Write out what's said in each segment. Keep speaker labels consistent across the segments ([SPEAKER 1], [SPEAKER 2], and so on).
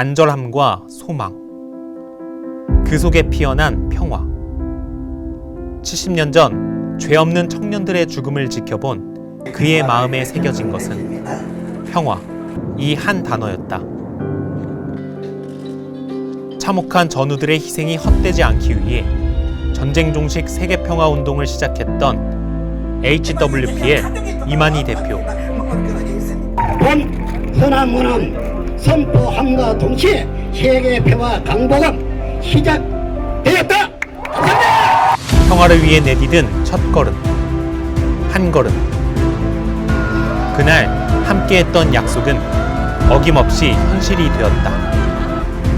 [SPEAKER 1] 간절함과 소망. 그 속에 피어난 평화. 70년 전 죄 없는 청년들의 죽음을 지켜본 그의 마음에 새겨진 것은 평화, 이 한 단어였다. 참혹한 전우들의 희생이 헛되지 않기 위해 전쟁 종식 세계 평화 운동을 시작했던 HWP의 이만희 대표.
[SPEAKER 2] 본 선언문은 선포함과 동시에 세계 평화 강복은 시작되었다.
[SPEAKER 1] 평화를 위해 내디딘 첫 걸음. 한 걸음. 그날 함께했던 약속은 어김없이 현실이 되었다.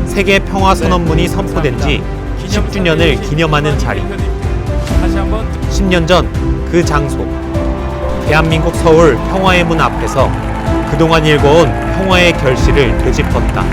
[SPEAKER 1] 세계 평화 선언문이 선포된 지 10주년을 기념하는 자리. 10년 전 그 장소. 대한민국 서울 평화의 문 앞에서 그동안 일궈온 평화의 결실을 되짚었다.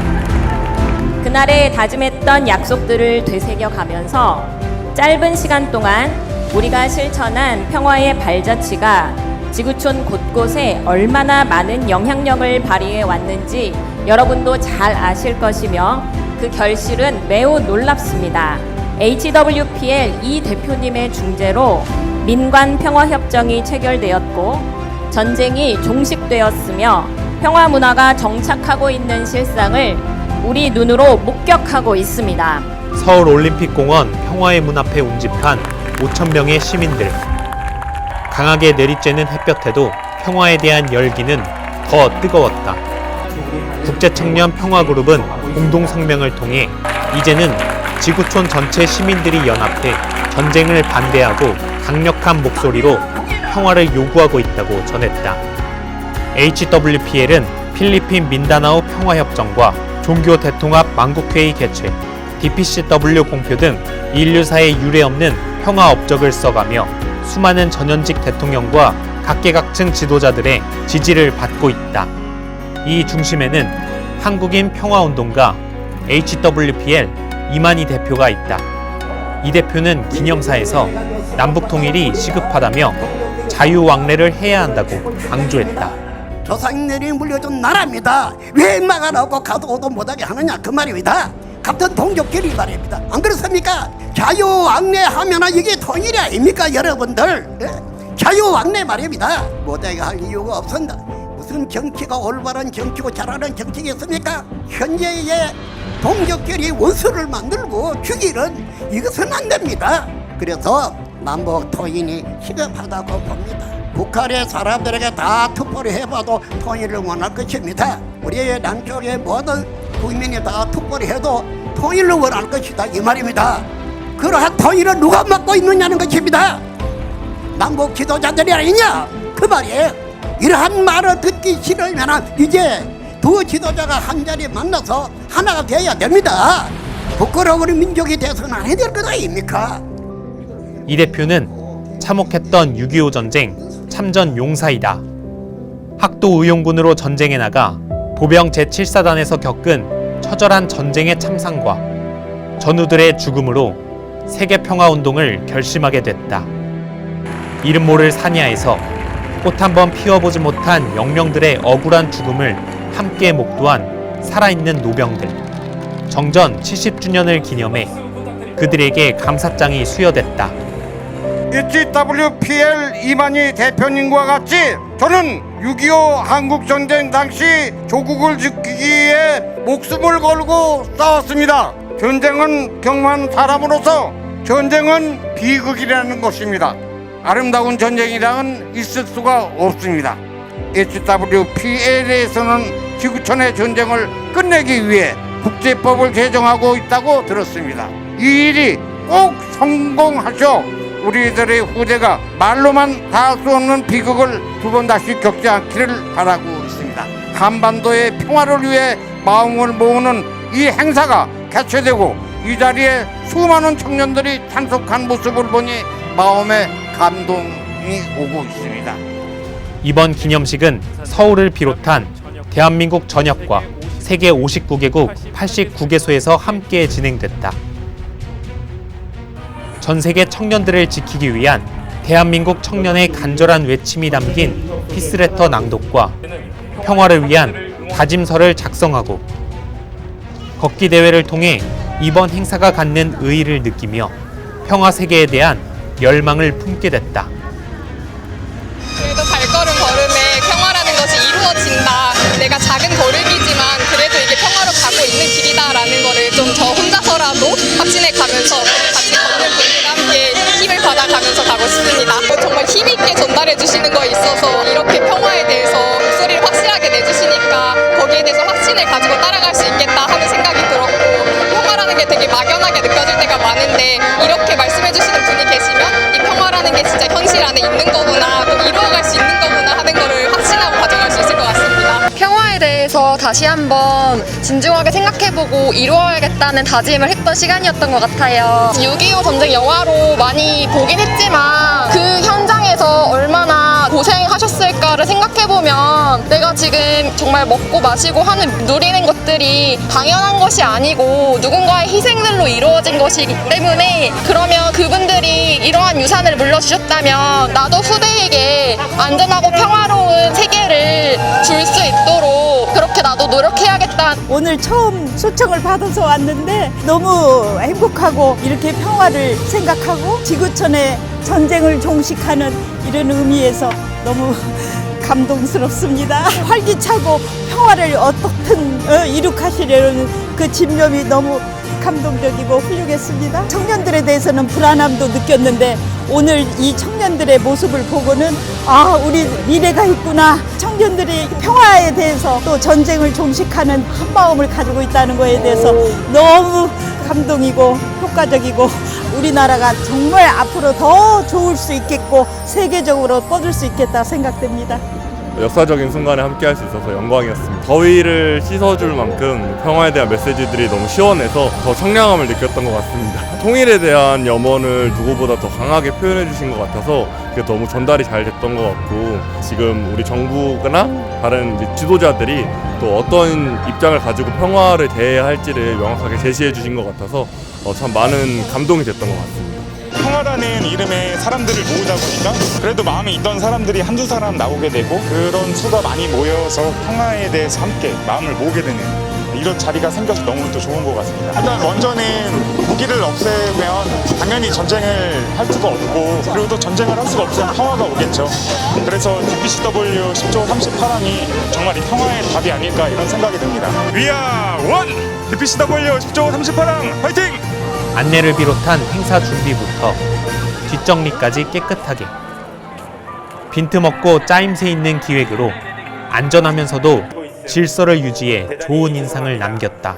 [SPEAKER 3] 그날에 다짐했던 약속들을 되새겨 가면서 짧은 시간 동안 우리가 실천한 평화의 발자취가 지구촌 곳곳에 얼마나 많은 영향력을 발휘해 왔는지 여러분도 잘 아실 것이며 그 결실은 매우 놀랍습니다. HWPL 이 대표님의 중재로 민관 평화협정이 체결되었고 전쟁이 종식되었으며 평화 문화가 정착하고 있는 실상을 우리 눈으로 목격하고 있습니다.
[SPEAKER 1] 서울 올림픽공원 평화의 문 앞에 운집한 5천 명의 시민들. 강하게 내리쬐는 햇볕에도 평화에 대한 열기는 더 뜨거웠다. 국제청년 평화그룹은 공동성명을 통해 이제는 지구촌 전체 시민들이 연합해 전쟁을 반대하고 강력한 목소리로 평화를 요구하고 있다고 전했다. HWPL은 필리핀 민다나오 평화협정과 종교 대통합 만국회의 개최, DPCW 공표 등 인류사에 유례없는 평화 업적을 써가며 수많은 전현직 대통령과 각계각층 지도자들의 지지를 받고 있다. 이 중심에는 한국인 평화운동가 HWPL 이만희 대표가 있다. 이 대표는 기념사에서 남북 통일이 시급하다며 자유왕래를 해야 한다고 강조했다.
[SPEAKER 2] 조상들이 물려준 나라입니다. 왜 막아놓고 가도 오도 못하게 하느냐 그 말입니다. 같은 동족끼리 말입니다. 안 그렇습니까? 자유왕래하면 이게 통일이 아닙니까 여러분들? 예? 자유왕래 말입니다. 못하게 할 이유가 없습니다. 무슨 정치가 올바른 정치고 잘하는 정치겠습니까? 현재의 동족끼리 원수를 만들고 죽이는 이것은 안 됩니다. 그래서 남북 통일이 시급하다고 봅니다. 북한의 사람들에게 다 투표를 해봐도 통일을 원할 것입니다. 우리의 남쪽의 모든 국민이 다 투표를 해도 통일을 원할 것이다 이 말입니다. 그러한 통일을 누가 맡고 있느냐는 것입니다. 남북 지도자들이 아니냐 그 말이에요. 이러한 말을 듣기 싫으면 이제 두 지도자가 한 자리에 만나서 하나가 되어야 됩니다. 부끄러운 민족이 돼서는 안 해야 될 것 아닙니까?
[SPEAKER 1] 이 대표는 참혹했던 6.25 전쟁 참전 용사이다. 학도 의용군으로 전쟁에 나가 보병 제7사단에서 겪은 처절한 전쟁의 참상과 전우들의 죽음으로 세계 평화 운동을 결심하게 됐다. 이름 모를 사니아에서 꽃 한 번 피워보지 못한 영령들의 억울한 죽음을 함께 목도한 살아있는 노병들. 정전 70주년을 기념해 그들에게 감사장이 수여됐다.
[SPEAKER 4] HWPL 이만희 대표님과 같이 저는 6.25 한국전쟁 당시 조국을 지키기 위해 목숨을 걸고 싸웠습니다. 전쟁은 경험한 사람으로서 전쟁은 비극이라는 것입니다. 아름다운 전쟁이랑은 있을 수가 없습니다. HWPL에서는 지구촌의 전쟁을 끝내기 위해 국제법을 제정하고 있다고 들었습니다. 이 일이 꼭 성공하셔 우리들의 후대가 말로만 다 할 수 없는 비극을 두 번 다시 겪지 않기를 바라고 있습니다. 한반도의 평화를 위해 마음을 모으는 이 행사가 개최되고 이 자리에 수많은 청년들이 참석한 모습을 보니 마음에 감동이 오고 있습니다.
[SPEAKER 1] 이번 기념식은 서울을 비롯한 대한민국 전역과 세계 59개국 89개소에서 함께 진행됐다. 전 세계 청년들을 지키기 위한 대한민국 청년의 간절한 외침이 담긴 피스레터 낭독과 평화를 위한 다짐서를 작성하고 걷기 대회를 통해 이번 행사가 갖는 의의를 느끼며 평화 세계에 대한 열망을 품게 됐다.
[SPEAKER 5] 그래도 발걸음 걸음에 평화라는 것이 이루어진다. 내가 작은 걸음이지만 그래도 이게 평화로 가고 있는 길이다라는 거를 좀 저 혼자서라도 확신해 가면서 정말 힘 있게 전달해 주시는 거에 있어서 이렇게 평화에 대해서 목소리를 확실하게 내주시니까 거기에 대해서 확신을 가지고 따라갈 수 있겠다 하는 생각이 들었고 평화라는 게 되게 막연하게 느껴질 때가 많은데
[SPEAKER 6] 다시 한번 진중하게 생각해보고 이루어야겠다는 다짐을 했던 시간이었던 것 같아요. 6.25 전쟁 영화로 많이 보긴 했지만 그 현장에서 얼마나 고생하셨을까를 생각해보면 내가 지금 정말 먹고 마시고 하는 누리는 것들이 당연한 것이 아니고 누군가의 희생들로 이루어진 것이기 때문에 그러면 그분들이 이러한 유산을 물려주셨다면 나도 후대에게 안전하고 평화로운 세계를 줄 수 있도록 그렇게 나도 노력해야겠다
[SPEAKER 7] 오늘 처음 초청을 받아서 왔는데 너무 행복하고 이렇게 평화를 생각하고 지구촌의 전쟁을 종식하는 이런 의미에서 너무 감동스럽습니다. 활기차고 평화를 어떻든 어, 이룩하시려는 그 집념이 너무 감동적이고 훌륭했습니다. 청년들에 대해서는 불안함도 느꼈는데 오늘 이 청년들의 모습을 보고는 아 우리 미래가 있구나. 청년들이 평화에 대해서 또 전쟁을 종식하는 한 마음을 가지고 있다는 거에 대해서 너무 감동이고 효과적이고 우리나라가 정말 앞으로 더 좋을 수 있겠고 세계적으로 뻗을 수 있겠다 생각됩니다.
[SPEAKER 8] 역사적인 순간에 함께 할 수 있어서 영광이었습니다. 더위를 씻어줄 만큼 평화에 대한 메시지들이 너무 시원해서 더 청량함을 느꼈던 것 같습니다. 통일에 대한 염원을 누구보다 더 강하게 표현해 주신 것 같아서 그게 너무 전달이 잘 됐던 것 같고 지금 우리 정부나 다른 지도자들이 또 어떤 입장을 가지고 평화를 대해야 할지를 명확하게 제시해 주신 것 같아서 어, 참 많은 감동이 됐던 것 같습니다.
[SPEAKER 9] 평화라는 이름에 사람들을 모으다 보니까 그래도 마음이 있던 사람들이 한두 사람 나오게 되고 그런 수가 많이 모여서 평화에 대해서 함께 마음을 모으게 되는 이런 자리가 생겨서 너무 또 좋은 것 같습니다. 일단 먼저는 무기를 없애면 당연히 전쟁을 할 수가 없고 그리고 또 전쟁을 할 수가 없으면 평화가 오겠죠. 그래서 DPCW 10조 38항이 정말 이 평화의 답이 아닐까 이런 생각이 듭니다. 위아 원 DPCW 10조 38항 화이팅!
[SPEAKER 1] 안내를 비롯한 행사 준비부터 뒷정리까지 깨끗하게 빈틈없고 짜임새 있는 기획으로 안전하면서도 질서를 유지해 좋은 인상을 남겼다.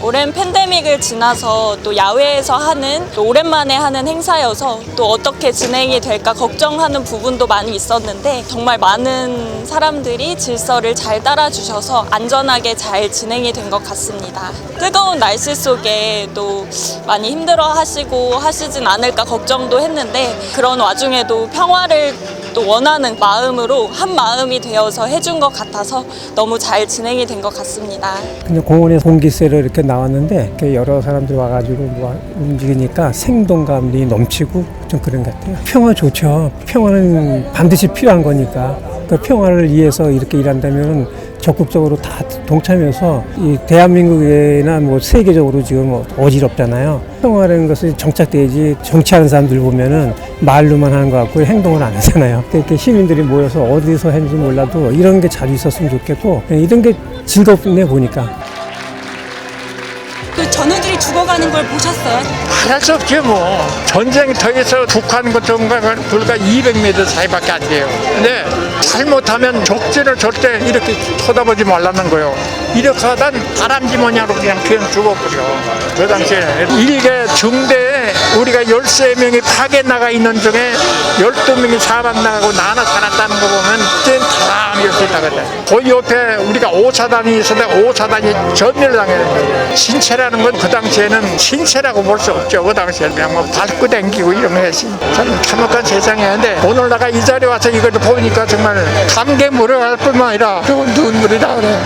[SPEAKER 10] 오랜 팬데믹을 지나서 또 야외에서 하는 또 오랜만에 하는 행사여서 또 어떻게 진행이 될까 걱정하는 부분도 많이 있었는데 정말 많은 사람들이 질서를 잘 따라주셔서 안전하게 잘 진행이 된 것 같습니다. 뜨거운 날씨 속에 또 많이 힘들어 하시고 하시진 않을까 걱정도 했는데 그런 와중에도 평화를 또 원하는 마음으로 한 마음이 되어서 해준 것 같아서 너무 잘 진행이 된 것 같습니다.
[SPEAKER 11] 그냥 공원에 공기세로 이렇게 나왔는데 이렇게 여러 사람들이 와가지고 뭐 움직이니까 생동감이 넘치고 좀 그런 것 같아요. 평화 좋죠. 평화는 반드시 필요한 거니까. 그 평화를 위해서 이렇게 일한다면 적극적으로 다 동참해서 이 대한민국이나 뭐 세계적으로 지금 어지럽잖아요. 평화라는 것이 정착되지 정치하는 사람들 보면은 말로만 하는 것 같고 행동을 안 하잖아요. 이렇게 시민들이 모여서 어디서 했는지 몰라도 이런 게잘 있었으면 좋겠고 이런 게 즐겁네 보니까.
[SPEAKER 10] 죽어가는 걸 보셨어요?
[SPEAKER 12] 할수 없지 뭐. 전쟁터에서 북한 같은 건 불과 200m 사이밖에 안 돼요. 근데 잘못하면 적진을 절대 이렇게 쳐다보지 말라는 거예요. 이렇게 하다 다람쥐모냐로 그냥 그냥 죽어버려. 그 당시에. 일개 중대에 우리가 13명이 파괴 나가 있는 중에 12명이 사망 나가고 나 하나 살았다는 거 보면 다 이렇게 있다거든 그 옆에 우리가 5사단이 있었는데 5사단이 전멸 당했는 거예요 신체라는 건 그 당시에는 신체라고 볼 수 없죠. 그 당시에 그냥 뭐 밟고 댕기고 이런 거 했지. 참 참혹한 세상이었는데 오늘 내가 이 자리에 와서 이걸 보니까 정말 감개무를 할 뿐만 아니라 그 눈물이 나오네.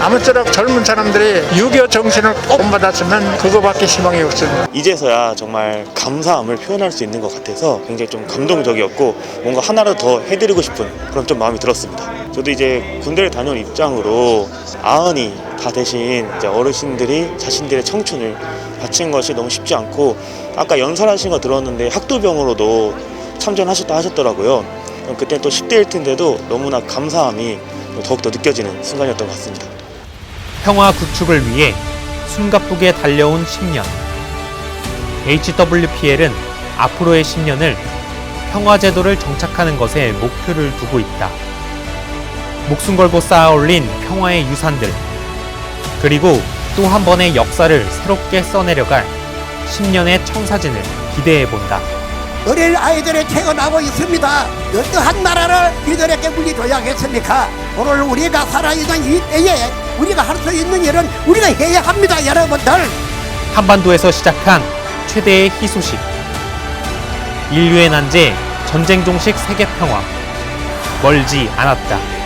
[SPEAKER 12] 아무쪼록 젊은 사람들이 6.25 정신을 꼭 받았으면 그거밖에 희망이 없습니다.
[SPEAKER 13] 이제서야 정말 감사함을 표현할 수 있는 것 같아서 굉장히 좀 감동적이었고 뭔가 하나라도 더 해드리고 싶은 그런 좀 마음이 들었습니다. 저도 이제 군대를 다녀온 입장으로 아흔이 다 되신 이제 어르신들이 자신들의 청춘을 바친 것이 너무 쉽지 않고 아까 연설하신 거 들었는데 학도병으로도 참전하셨다 하셨더라고요. 그때 또 10대일 텐데도 너무나 감사함이 더욱더 느껴지는 순간이었던 것 같습니다.
[SPEAKER 1] 평화 구축을 위해 숨가쁘게 달려온 10년. HWPL은 앞으로의 10년을 평화제도를 정착하는 것에 목표를 두고 있다. 목숨 걸고 쌓아 올린 평화의 유산들, 그리고 또 한 번의 역사를 새롭게 써내려갈 10년의 청사진을 기대해 본다.
[SPEAKER 2] 어린 아이들이 태어나고 있습니다. 어떠한 나라를 이들에게 물려줘야겠습니까? 오늘 우리가 살아있는 이 때에 우리가 할 수 있는 일은 우리가 해야 합니다, 여러분들.
[SPEAKER 1] 한반도에서 시작한 최대의 희소식. 인류의 난제 전쟁 종식 세계 평화. 멀지
[SPEAKER 2] 않았다.